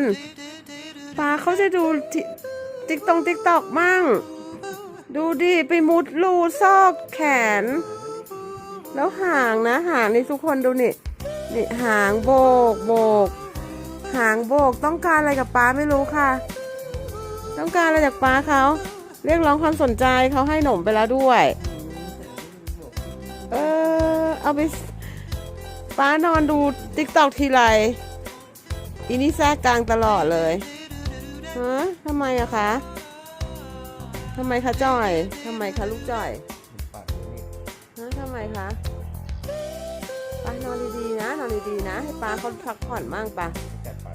นป้าเขาจะดูติ๊กตองติ๊กตอกมั่ง ดูดิไปมุดรูซอกแขน แล้วหางนะหางนี่ทุกคนดูนี่นี่หางโบกโบก หางโบกต้องการอะไรกับป้าไม่รู้ค่ะ ต้องการอะไรจากป้าเขาเรียกร้องความสนใจเขาให้หนมไปแล้วด้วย เออเอาไปป้านอนดูติ๊กตอกทีไร อีนี่แทรกกลางตลอดเลยฮะทำไมอะคะทำไมคะจอยทำไมคะลูกจอยฮะทำไมคะปานอนดีๆนะนอนดีๆนะ ให้ป้าเขาพักผ่อนบ้างปะกัดปาก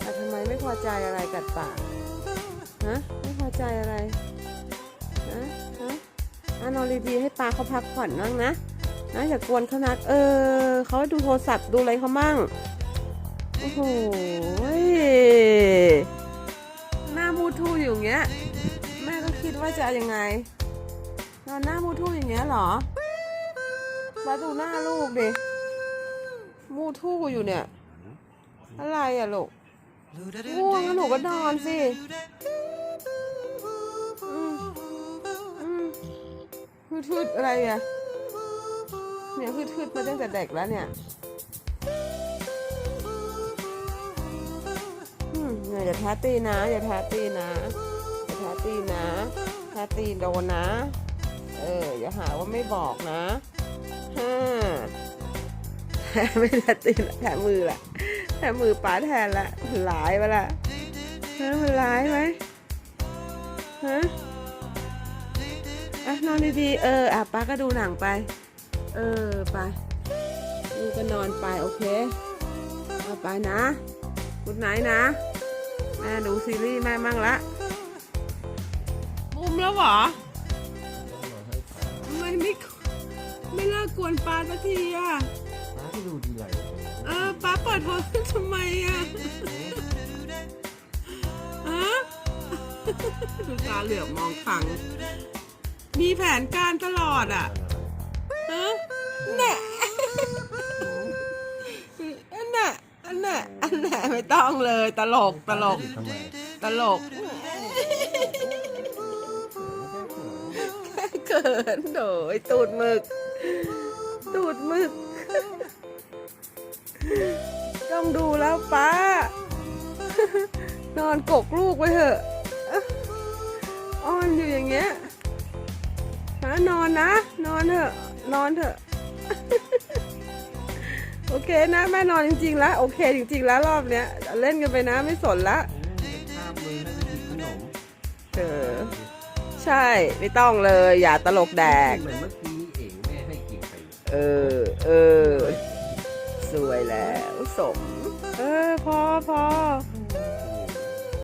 แต่ทำไมไม่พอใจอะไรกัดปากฮะไม่พอใจอะไรฮะฮะอะนอนดีๆให้ป้าเขาพักผ่อนบ้างนะนะอย่ากวนเขานักเออเขาดูโทรศัพท์ดูอะไรเขามั่ง โอ้โหหน้ามูทูอยู่อย่างเงี้ย แม่ก็คิดว่าจะยังไง นอนหน้ามูทูอย่างเงี้ยเหรอมาดูหน้าลูกดิ มูทูอยู่เนี่ย อะไรอะลูกง่วงแล้วหนูก็นอนสิอืมอืมทืดๆอะไรอะเนี่ยทืดๆมาตั้งแต่เด็กแล้วเนี่ย อืมเนี่ยอย่าแท้ตีนะ อย่าแท้ตีนะอย่าแท้ตีนะแท้ตีโดนนะ เออ อย่าหาว่าไม่บอกนะฮ่าแถไม่แทตีละแถมือละแถมือป้าแทนละหลายไปละฮะมันร้ายไหมฮะอะนอนดีๆ เออ อะป้าก็ดูหนังไป เออ ไปดูก็นอนไป โอเค เอาไปนะกุดไหนนะ แม่ดูซีรีส์แม่มั่งละมุมแล้วเหรอทำไมไม่ไม่เลิกกวนป้าสักทีอะปากที่ดูดีไหลเออป้าเปิดโทรศัพท์ทำไมอะฮะดูตาเหลือกมองขัง มีแผนการตลอดอะฮะแน่อันน่ะ อันน่ะอันน่ะไม่ต้องเลย ตลกตลก ทำไมตลกเขินโดยตูดหมึก ตูดหมึก ต้องดูแล้วป้า นอนกกลูกไว้เถอะอ้อนอยู่อย่างเงี้ยหานอนนะ นอนเถอะ นอนเถอะ โอเคนะแม่นอนจริงๆแล้วโอเคจริงๆแล้วรอบเนี้ยเล่นกันไปนะไม่สนละข้ามมือให้ไปหยิบขนมเออใช่ไม่ต้องเลยอย่าตลกแดก เหมือนเมื่อกี้เองแม่ให้กินไป เออ เออ สวยแล้วสม